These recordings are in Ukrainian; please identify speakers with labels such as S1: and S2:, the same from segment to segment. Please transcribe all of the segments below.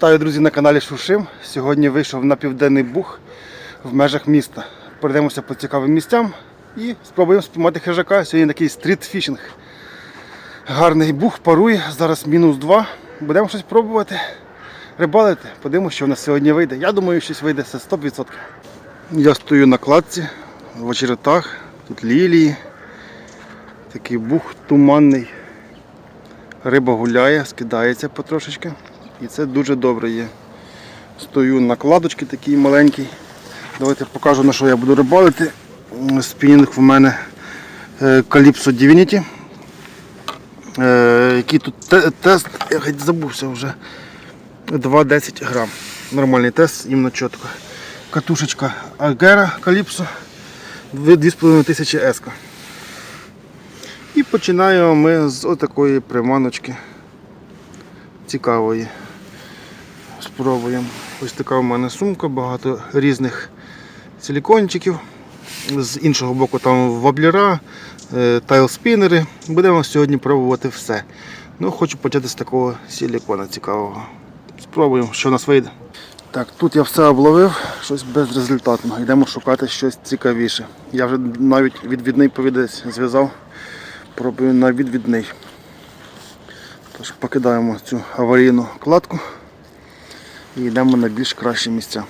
S1: Вітаю, друзі, на каналі Шушим. Сьогодні вийшов на південний бух в межах міста. Пройдемося по цікавим місцям і спробуємо спіймати хижака. Сьогодні такий стрітфішинг. Гарний бух парує, зараз мінус 2. Будемо щось пробувати рибалити. Подивимося, що в нас сьогодні вийде. Я думаю, щось вийде це 100%. Я стою на кладці в очеретах, тут лілії. Такий бух туманний. Риба гуляє, скидається потрошечки. І це дуже добре є. Стою на кладочці такій маленькій. Давайте покажу на що я буду рибалити. Спінінг в мене е, Calypso Divinity. Е, Який тут тест, я геть забувся вже. 2,10 грам. Нормальний тест, іменно чітко. Катушечка Agera Calypso 2500 еска. І починаємо ми з отакої приманочки цікавої. Спробуємо. Ось така у мене сумка, багато різних силікончиків. З іншого боку там воблера, е, тайлспінери. Будемо сьогодні пробувати все. Ну, Хочу почати з такого силікона цікавого. Спробуємо, що в нас вийде. Так, тут я все обловив, щось безрезультатно. Йдемо шукати щось цікавіше. Я вже навіть відвідний повідець зв'язав. Пробую на відвідний. Тож покидаємо цю аварійну кладку і йдемо на більш кращі місця.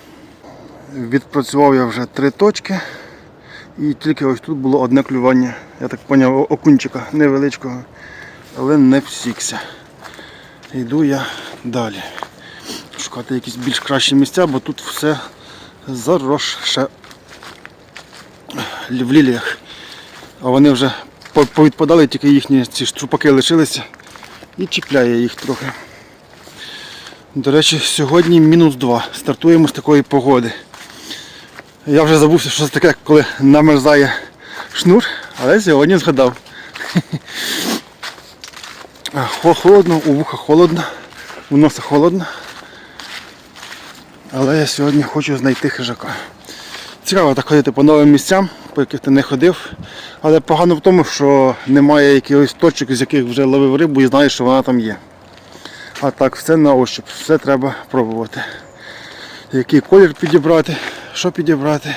S1: Відпрацював я вже три точки і тільки ось тут було одне клювання. Я так зрозумів, окунчика невеличкого, але не всікся. Йду я далі. Шукати якісь більш кращі місця, бо тут все заросше в ліліях. А вони вже повідпадали, тільки їхні ці штрупаки лишилися і чіпляє їх трохи. До речі, сьогодні мінус 2. Стартуємо з такої погоди. Я вже забувся, що це таке, коли намерзає шнур, але сьогодні згадав. Холодно, у вуха холодно, у носа холодно. Але я сьогодні хочу знайти хижака. Цікаво так ходити по новим місцям, по яких ти не ходив. Але погано в тому, що немає якихось точок, з яких вже ловив рибу і знаєш, що вона там є. А так, все на ощуп, все треба пробувати. Який колір підібрати, що підібрати.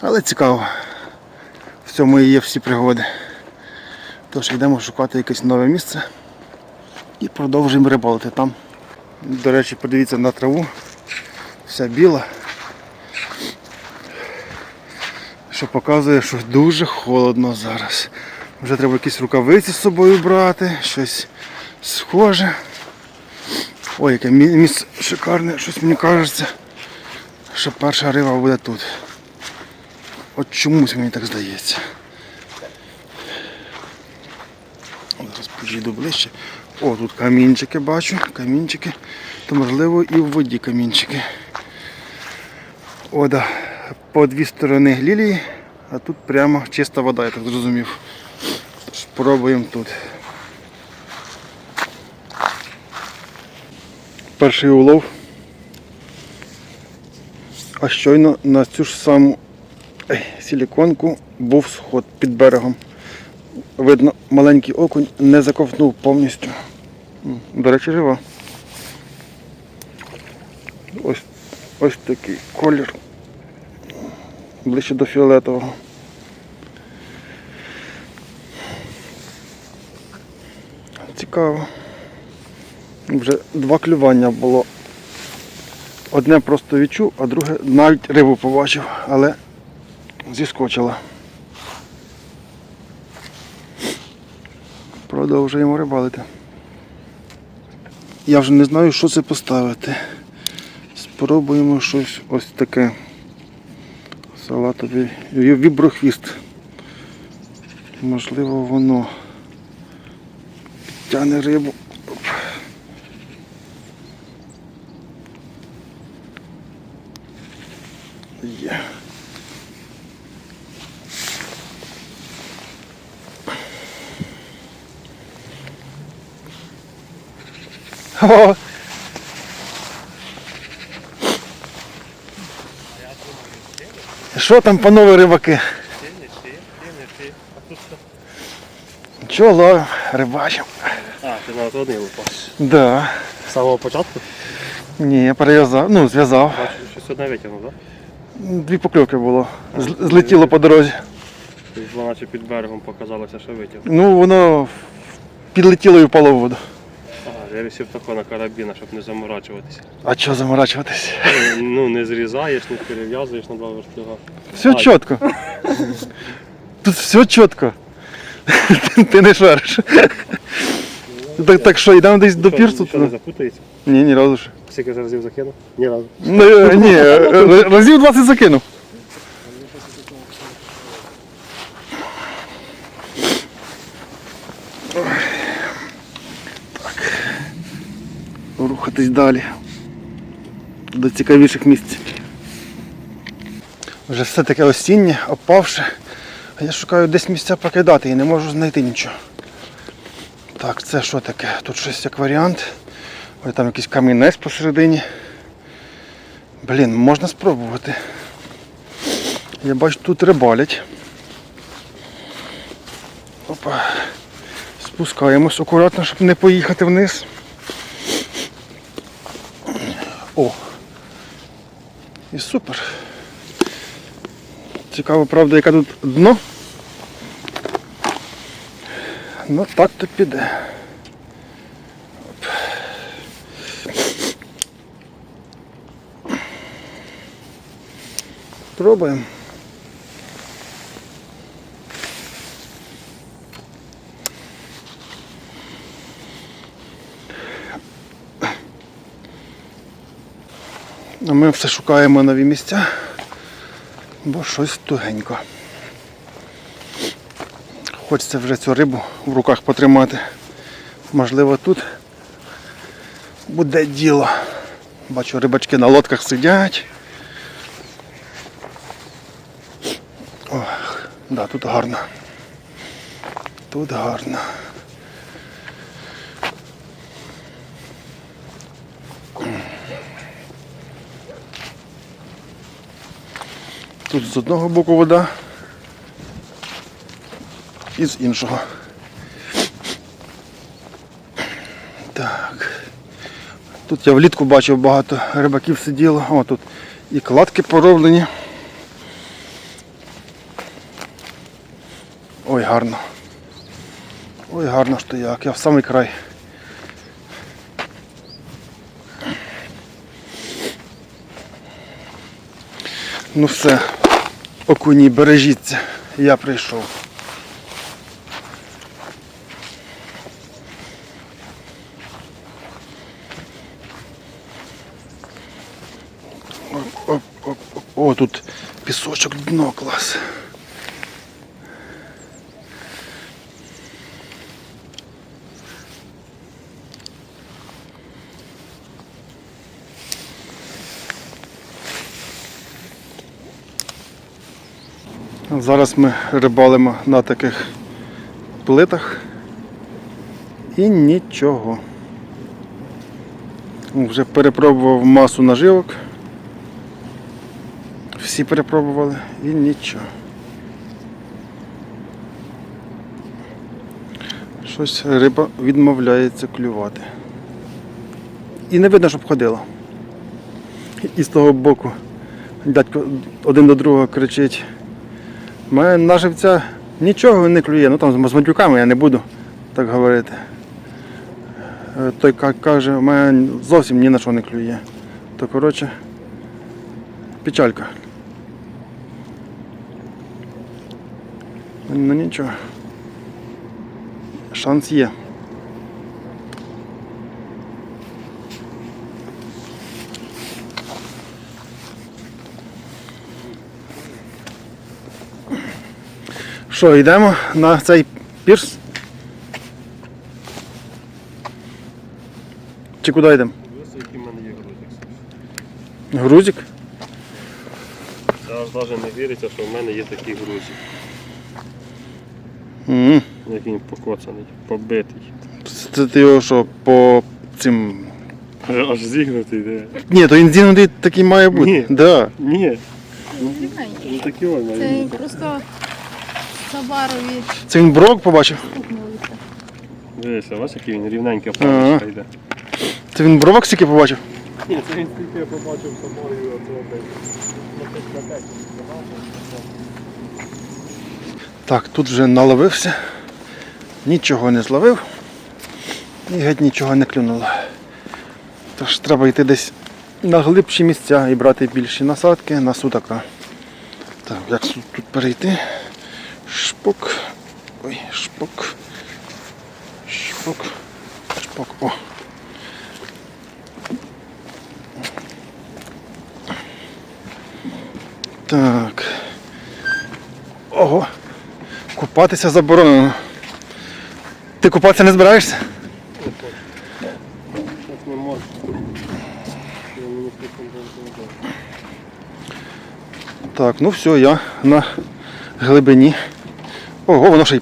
S1: Але цікаво. В цьому і є всі пригоди. Тож йдемо шукати якесь нове місце і продовжуємо рибалити там. До речі, подивіться на траву. Вся біла. Що показує, що дуже холодно зараз. Вже треба якісь рукавиці з собою брати, щось схоже. Ой, яке мі- місце шикарне, щось мені кажеться, що перша риба буде тут. От чомусь мені так здається. Зараз підійду ближче. О, тут камінчики бачу, камінчики. То можливо і в воді камінчики. О, да. По дві сторони лілії, а тут прямо чиста вода, я так зрозумів. Спробуємо тут. Перший улов. А щойно на цю ж саму силіконку був сход під берегом. Видно, маленький окунь не заковтнув повністю. До речі, жива. Ось, ось такий колір. Ближче до фіолетового. Цікаво. Вже два клювання було. Одне просто відчув, а друге навіть рибу побачив, але зіскочила. Продовжуємо рибалити. Я вже не знаю, що це поставити. Спробуємо щось ось таке. Салатовий віброхвіст. Можливо, воно підтягне рибу. О! Що там, панове рибаки? Чого ловим? Рибачимо.
S2: А, ти на одні лупаш.
S1: Да.
S2: З самого початку?
S1: Ні, я перев'язав, ну, зв'язав.
S2: Бачу, щось одне витягнув, так?
S1: Дві покльовки було. Злетіло по дорозі.
S2: Тобто наче під берегом показалося, що витягнув.
S1: Ну, воно підлетіло і впало в воду.
S2: Я висів тако на карабіна, щоб не заморачуватися.
S1: А чого заморачуватись?
S2: Ну, не зрізаєш, не перев'язуєш на два вертіга.
S1: Все
S2: А,
S1: чітко. Тут все чітко. Ти не шариш. Так, так що, йдемо десь до пірсу?
S2: Що не запутається?
S1: Ні, ні разу ж.
S2: Скільки разів закинув? Ні разу.
S1: Ну, е, ні, е, е, разів 20 закинув. Рухатись далі. До цікавіших місць. Вже все таке осіннє, опавше. А я шукаю десь місця покидати і не можу знайти нічого. Так, це що таке? Тут щось як варіант. Ой, там якийсь камінець посередині. Блін, можна спробувати. Я бачу, тут рибалять. Опа. Спускаємось акуратно, щоб не поїхати вниз. О! І супер. Цікаво, правда, яке тут дно. Ну так то піде. Пробуємо. Ми все шукаємо нові місця, бо щось тугенько. Хочеться вже цю рибу в руках потримати. Можливо, тут буде діло. Бачу, рибачки на лодках сидять. Ох, да, тут гарно. Тут гарно. Тут з одного боку вода і з іншого. Так. Тут я влітку бачив багато рибаків сиділо. О, тут і кладки пороблені. Ой, гарно. Ой, гарно що як. Я в самий край. Ну все, окуні, бережіться. Я прийшов. Оп, оп, оп, оп. О, тут пісочок дно клас. Зараз ми рибалимо на таких плитах і нічого. Вже перепробував масу наживок. Всі перепробували і нічого. Щось риба відмовляється клювати. І не видно, щоб ходила. І з того боку дядько один до другого кричить. У мене на живця нічого не клює, ну там з матюками я не буду так говорити. Е, Той ка- каже, у мене зовсім ні на що не клює. То коротше, печалька. Ну нічого. Шанс є. Що, йдемо на цей пірс? Чи куди йдемо?
S2: Який в мене є грузик. Зараз навіть не віриться, що в мене є такий грузик.
S1: М,
S2: Як він покоцаний, побитий.
S1: Це ти його що по цим.
S2: Аж зігнутий, де.
S1: Ні, то він зігнутий такий має бути.
S2: Ні.
S1: Да.
S2: Ні,
S3: Дрібненький.
S2: ну такі ось
S3: Це просто Сабарові
S1: Це він брок побачив.
S2: Дивися, ось який він рівненький
S1: Ага.
S2: паличка йде.
S1: Це він бровок стільки побачив.
S2: Ні, це він тільки я побачив собою десь.
S1: Так, тут вже наловився, нічого не зловив і геть нічого не клюнуло. Тож треба йти десь на глибші місця і брати більші насадки на судака. Так, як тут перейти? Шпок. Ой, шпок. Шпок. Шпок. О. Так. Ого. Купатися заборонено. Ти купатися не збираєшся?
S2: Не можу.
S1: Так, ну все, я на глибині. Ого, воно ще й.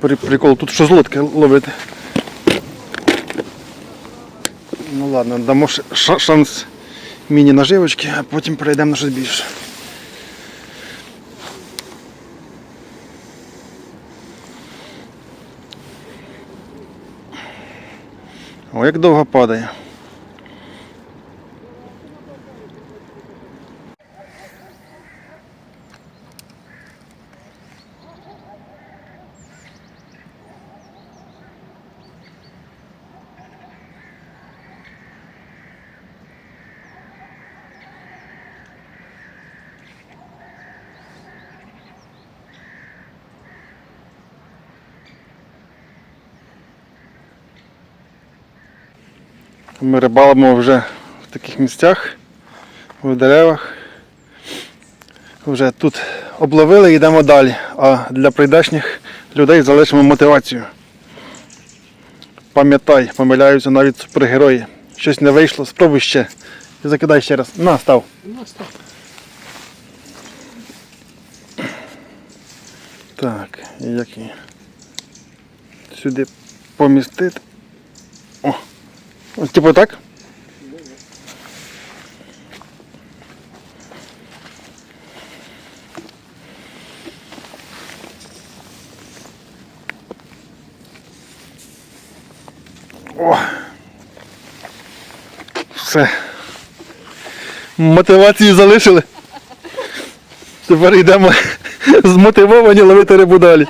S1: При, прикол, тут лодки ловити. Ну ладно, дамо шанс міні-наживочки, а потім перейдемо на щось більше. О, як довго падає. Ми рибалимо вже в таких місцях, в деревах. Вже тут обловили і йдемо далі. А для прийдешніх людей залишимо мотивацію. Пам'ятай, помиляються навіть супергерої. Щось не вийшло, спробуй ще. І закидай ще раз. На, став. Так, і як її сюди помістити. Ось типу так? О! Все. Мотивацію залишили. Тепер йдемо змотивовані ловити рибу далі.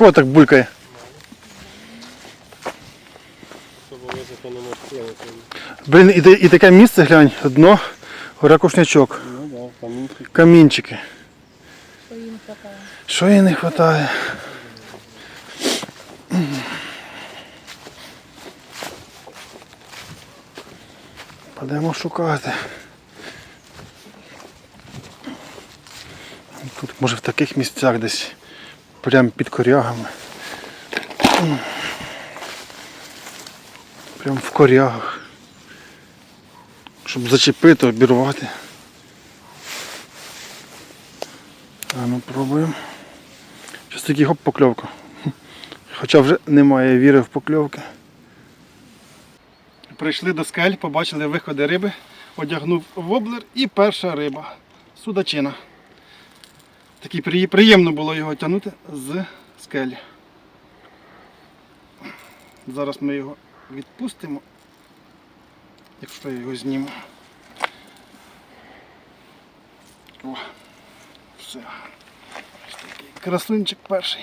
S1: Кого так булькає? Блін, і, і таке місце глянь, дно, ракушнячок,
S2: Ну так,
S1: камінчики.
S3: Що
S1: їй не вистачає? Підемо шукати. Тут може в таких місцях десь прямо під корягами. Прямо в корягах. Щоб зачепити, обірвати. А ну пробуємо. Щось такий гоп покльовка. Хоча вже немає віри в покльовки. Прийшли до скель, побачили виходи риби, одягнув воблер і перша риба. Судачина. Такий приємно було його тягнути з скелі. Зараз ми його відпустимо, якщо я його зніму. О, все. Ось такий красунчик перший.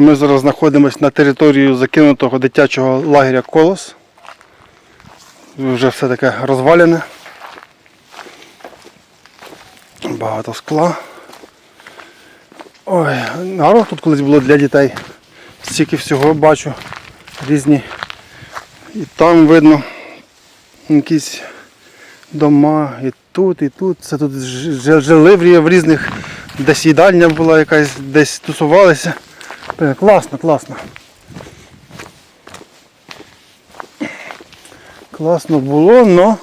S1: Ми зараз знаходимося на території закинутого дитячого лагеря Колос. Вже все таке розвалене. Багато скла. Ой, гарно тут колись було для дітей. Стільки всього бачу. Різні. І там видно якісь дома, і тут, і тут. Це тут жили в різних, десь їдальня була якась, десь тусувалися. Класно, класно. Класно було, але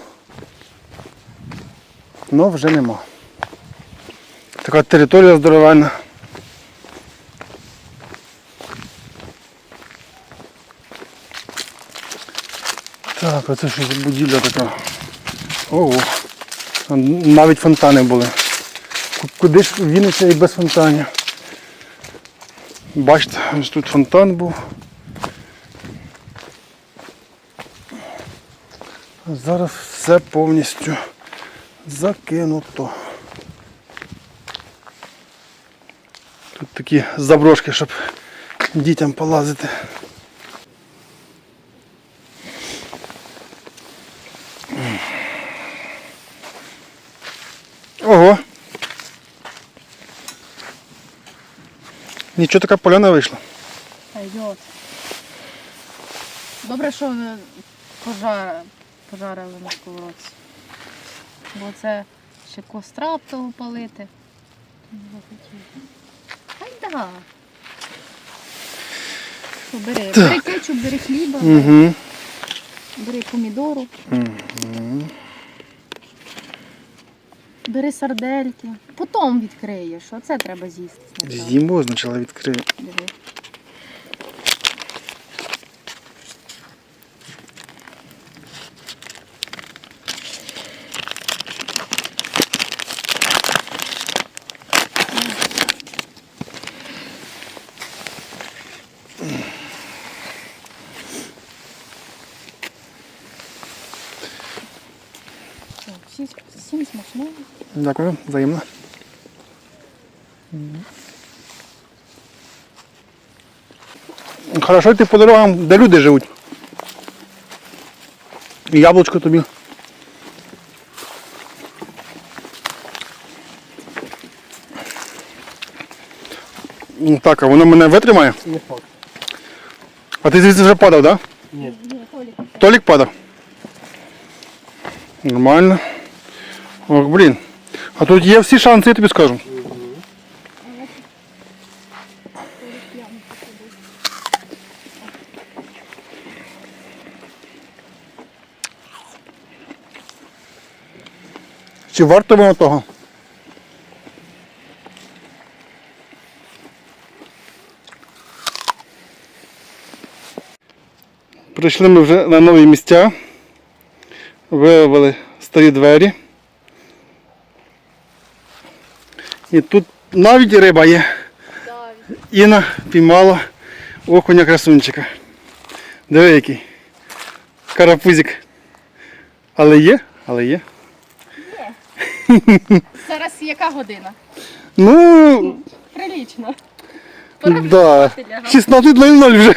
S1: але вже нема. Така територія здоровенна. Так, оце щось будівля така. Ого. Навіть фонтани були. Куди ж Вінниця і без фонтанів? Бачите, ось тут фонтан був. Зараз все повністю закинуто. Тут такі заброшки, щоб дітям полазити. Ого. Нічого така поляна вийшла.
S3: Пойдет. Добре, що пожар... пожарили на сковородці. Бо це ще костра б того палити. Хай да. Що, бери, бери кетчуп, бери хліба,
S1: Угу.
S3: бери помідору, бери сардельки. Потім відкриєш, оце треба з'їсти. спочатку.
S1: З'їмо означало відкрию.
S3: Бери. Все, всі- Всім смачного.
S1: Дякую, взаємно. Хорошо йти по дорогам, де люди живуть. І яблучко тобі. Ну, Так, а воно мене витримає?
S2: Не факт.
S1: А ти звідси вже падав, так? Да?
S2: Ні.
S1: Толік падав. Нормально. Ох, блін. А тут є всі шанси, я тобі скажу. Чи варто воно того? Прийшли ми вже на нові місця. Виявили старі двері. І тут навіть риба є. Інна піймала окуня красунчика. Диви який. Карапузик. Але є, але є.
S3: Зараз яка година?
S1: Ну,
S3: Прилічно.
S1: да. 16.00 вже.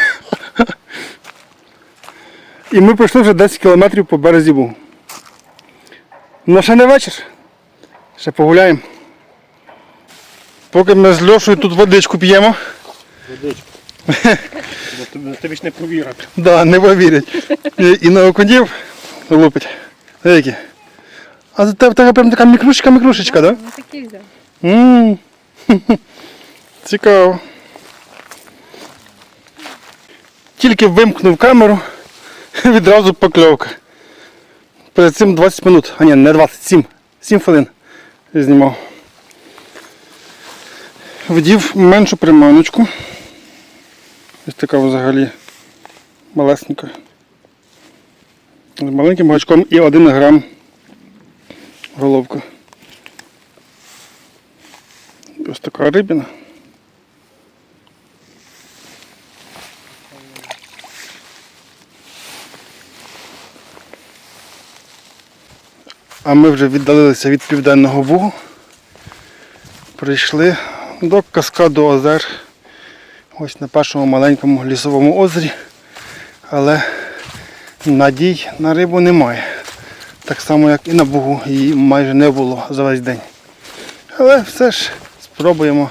S1: І ми пройшли вже 10 кілометрів по березі Бугу. Ну ще не вечір. Ще погуляємо. Поки ми з Льошою тут водичку п'ємо.
S2: Водичку. Тобі, ж не повірять.
S1: Да, не повірять. І, і на окунів лупить. Які? А тебе, в тебе прям така мікрушечка-мікрушечка, так? Да?
S3: Ну такий взяв.
S1: Цікаво. Тільки вимкнув камеру, відразу покльовка. Перед цим 20 минут, а ні, не 20, 7, 7 хвилин знімав. Вдів меншу приманочку. Ось така взагалі малесенька. З маленьким гачком і 1 грам головка. Ось така рибина. А ми вже віддалилися від Південного Бугу. Прийшли до каскаду озер. Ось на першому маленькому лісовому озері. Але надій на рибу немає. Так само, як і на Бугу, її майже не було за весь день. Але все ж спробуємо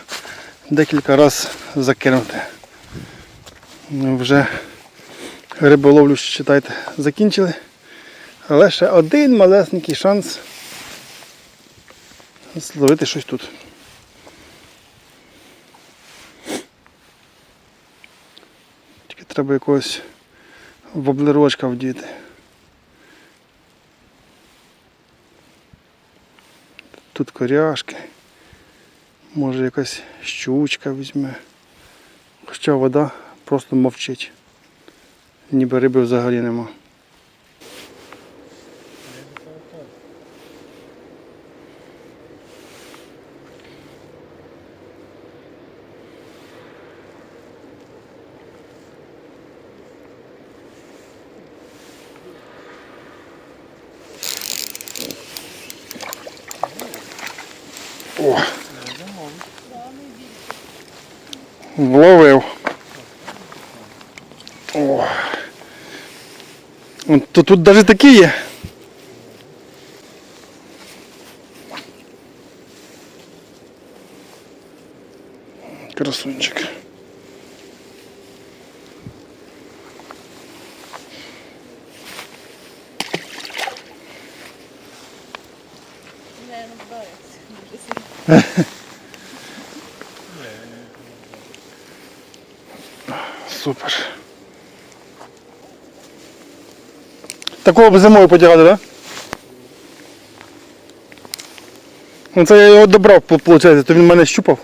S1: декілька разів закинути. Ну, Вже риболовлю, читайте, закінчили. Але ще один малесенький шанс зловити щось тут. Треба якогось воблерочка вдіти. Тут коряшки. Може якась щучка візьме. Хоча вода просто мовчить. Ніби риби взагалі нема. то тут навіть такі є. Красунчик.
S3: Не розбирається.
S1: Такого б зимою потягати, так? Да? Ну це я його добрав, виходить, то він мене щупав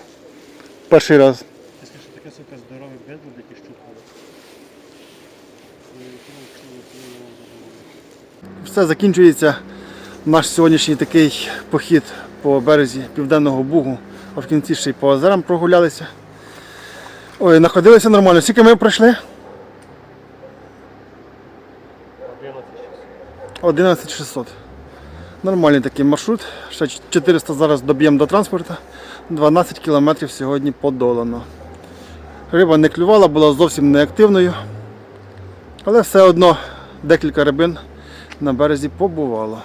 S1: перший раз.
S2: Таке сука здоровий який.
S1: Все закінчується наш сьогоднішній такий похід по березі Південного Бугу, а в кінці ще й по озерам прогулялися. Ой, знаходилися нормально. Скільки ми пройшли? 11600. Нормальний такий маршрут. Ще 400 зараз доб'ємо до транспорту. 12 кілометрів сьогодні подолано. Риба не клювала, була зовсім неактивною. Але все одно декілька рибин на березі побувало.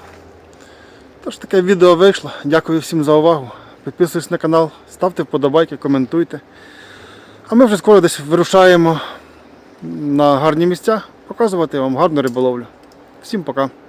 S1: Тож таке відео вийшло. Дякую всім за увагу. Підписуйтесь на канал, ставте вподобайки, коментуйте. А ми вже скоро десь вирушаємо на гарні місця, показувати вам гарну риболовлю. Всім пока!